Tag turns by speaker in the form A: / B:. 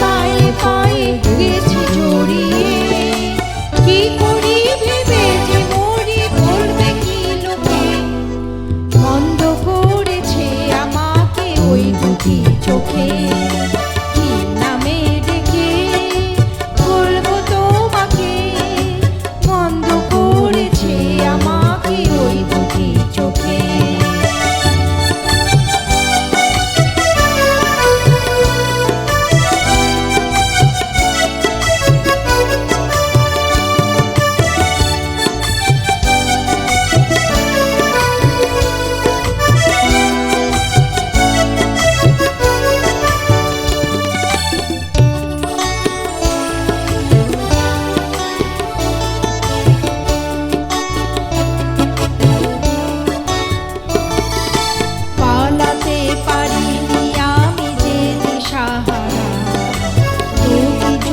A: পায়ে পায়ে গেছি জড়িয়ে।